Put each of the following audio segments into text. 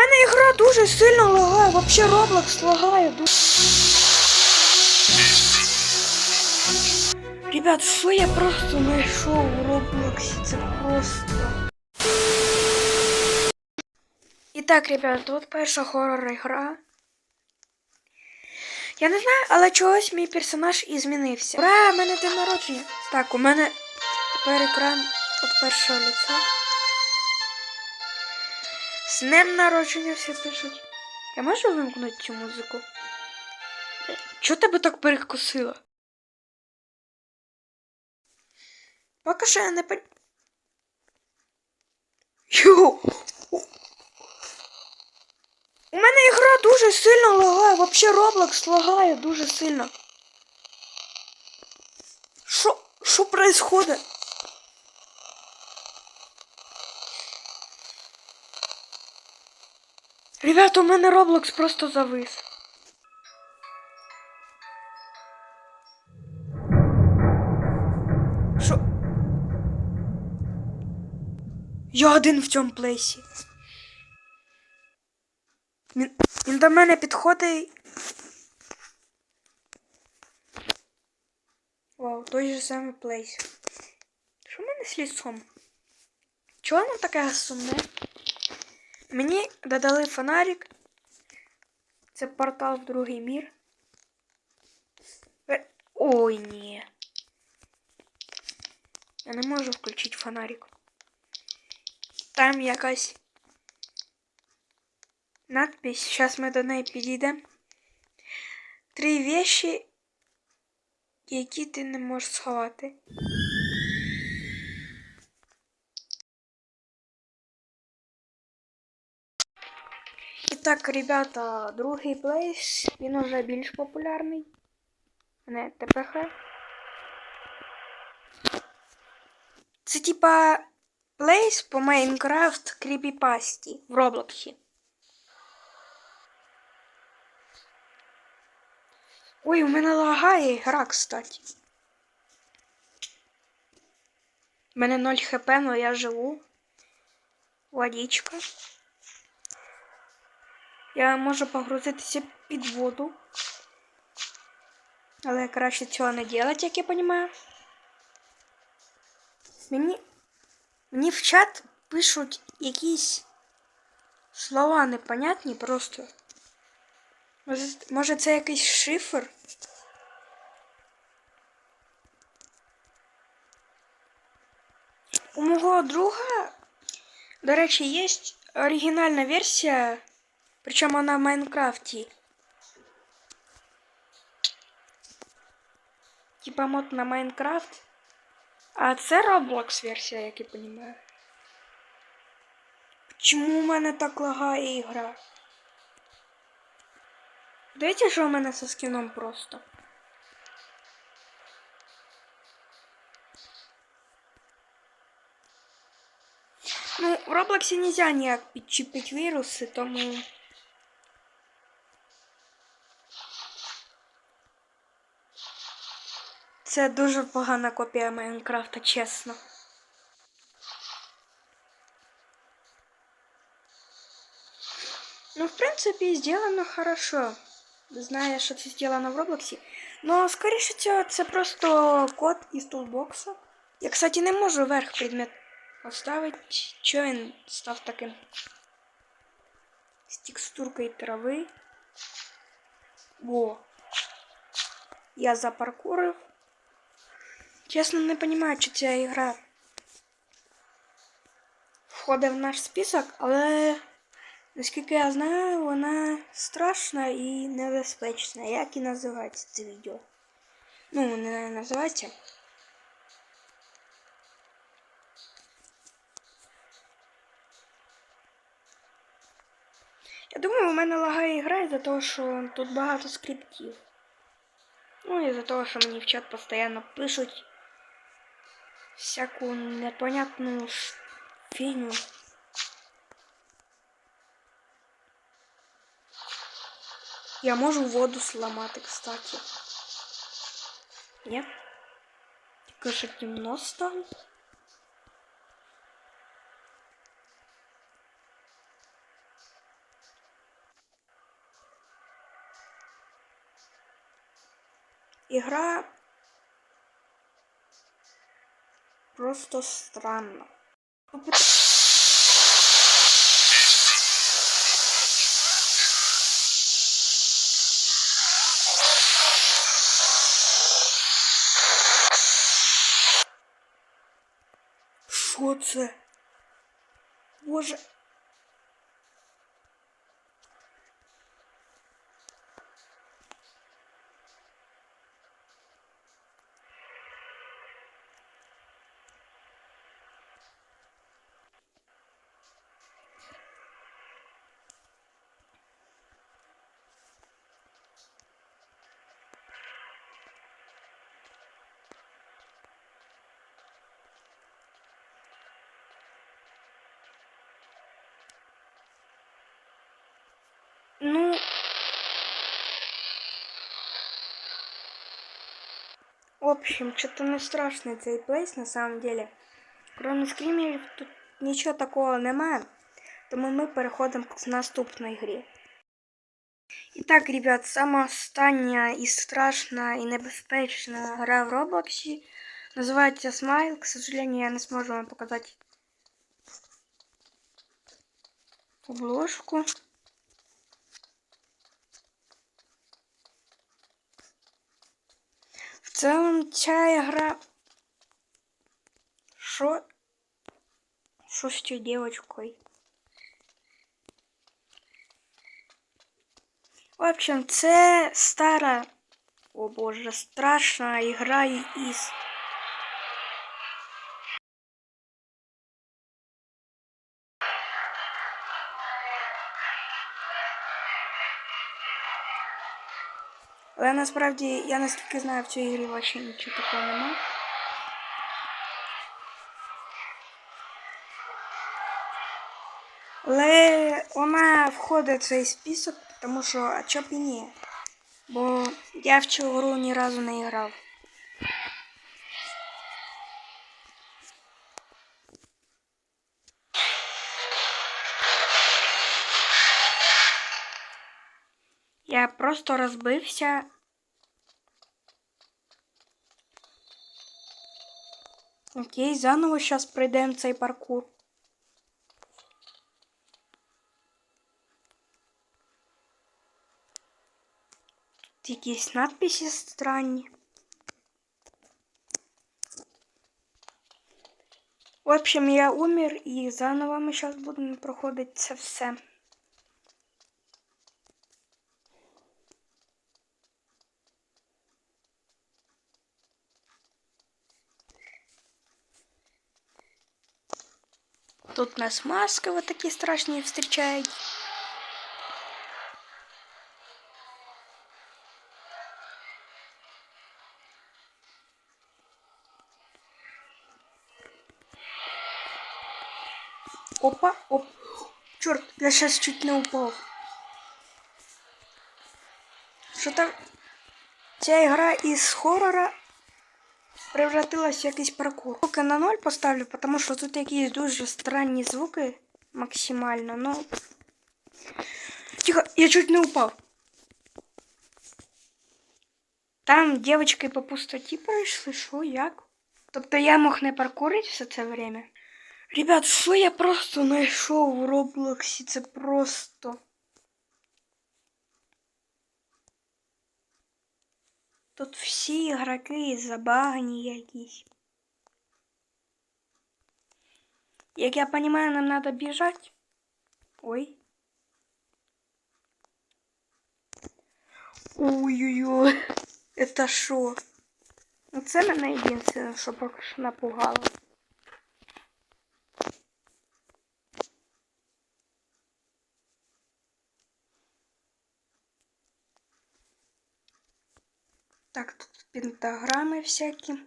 мене ігра дуже сильно лагає, вообще Roblox лагає дуже. Ребят, що я просто знайшов у Роблоксі? Це просто. І так, ребят, тут перша хоррор гра. Я не знаю, але чогось мій персонаж і змінився. Ура, в мене день народження. Так, у мене тепер екран від першого лиця. З днем народження всі пишуть. Я можу вимкнути цю музику? Чого тебе так перекусило? Поки що я не пон... Йо! У мене ігра дуже сильно лагає, вообще Roblox лагає дуже сильно. Що, що происходит? Ребята, у мене Roblox просто завис. Що? Я один в цьому плейсі. Він, він до мене підходить. Вау, той же самий плейс. Що в мене з лісом? Чого воно таке сумне? Мені додали фонарик. Це портал в другий мір. Е, Ой, ні. Я не можу включити фонарик. Там якась надпись. Сейчас ми до неї підійдемо. Три вещи, які ти не можеш сховати. Так, ребята, другий плейс, він уже більш популярний. Не ТПХ. Це типа плейс по Майнкрафт кріпіпасті в Роблоксі. Ой, у мене лагає гра, кстати. У мене 0 хп, но я живу. Водичка. Я можу погрузитися під воду. Але краще цього не делать, як я розумію. Мені, мені в чат пишуть якісь слова непонятні просто. Може, може це якийсь шифр? У мого друга, до речі, є оригінальна версія, причому вона в Майнкрафті. Типа мод на Майнкрафт. А це Roblox версія, як я розумію. Чому у мене так лагає ігра? Дивіться, що у мене со скіном просто. Ну, в Роблоксі нельзя ніяк підчепити віруси, тому. Це дуже погана копія Майнкрафта, чесно. Ну, в принципі, сделано хорошо. Знаю, що це сделано в Роблоксі. Но, скоріше всього, це просто код із тулбокса. Я, кстати, не можу верх предмет поставити. Чого він став таким? З текстуркою трави. Во. Я запаркурив. Чесно, не розумію, чи ця ігра входить в наш список, але наскільки я знаю, вона страшна і небезпечна. Як і називається це відео? Ну, не називається. Я думаю, у мене лагає гра із-за того, що тут багато скриптів. Ну, із-за того, що мені в чат постійно пишуть всякую непонятную фигню. Я могу воду сломать, кстати. Ні? Тільки що темно стало. Игра. Просто странна. Тобто Що це? Боже. Ну. В общем, что-то не страшный цей плейс на самом деле. Кроме скримерів тут нічого такого немає. Тому ми переходимо к наступної грі. І так, ребят, сама остання і страшна і небезпечна гра в Роблоксі називається Смайл. К сожалению, я не зможу вам показати обложку. Целом ця гра. Шо? Шо з цією девочкою? В общем, це стара. О боже, страшна ігра із. Але насправді, я наскільки знаю, в цій ігрі вообще нічого такого нема. Але вона входить в цей список, тому що а чоб і ні. Бо я в цю гру ні разу не грав. Я просто розбився. Окей, заново зараз пройдемо цей паркур. Тут якісь надписи странні. В общем, я умер і заново ми зараз будемо проходити це все. Тут нас маски вот такие страшные встречают. Опа, оп. Черт, я сейчас чуть не упал. Что-то ця гра із хоррора превратилась в якийсь паркур. Звуки на ноль поставлю, тому що тут якісь дуже странні звуки максимально, ну. Тихо, я чуть не упав. Там дівчатки по пустоті пройшли, що, як? Тобто я мог не паркурити все це время. Ребят, що я просто знайшов в Роблоксі? Це просто. Тут всі ігроки забагані якісь. Як я понимаю, нам надо бежать. Ой. Ой-ой-ой. Это шо? Ну, Це мене єдине, що поки що напугало. Так, тут пентаграми всякі.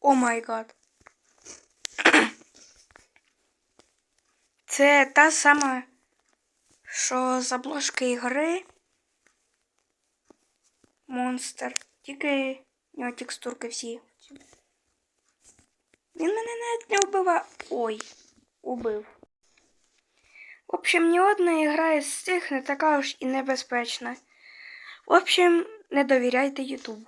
О май гад. Це та сама, що з обложки ігри Монстр. Тільки у нього текстурки всі. Він мене навіть не вбивав. Ой, убив. В общем, ні одна ігра із цих не така уж і небезпечна. В общем, не довіряйте Ютубу.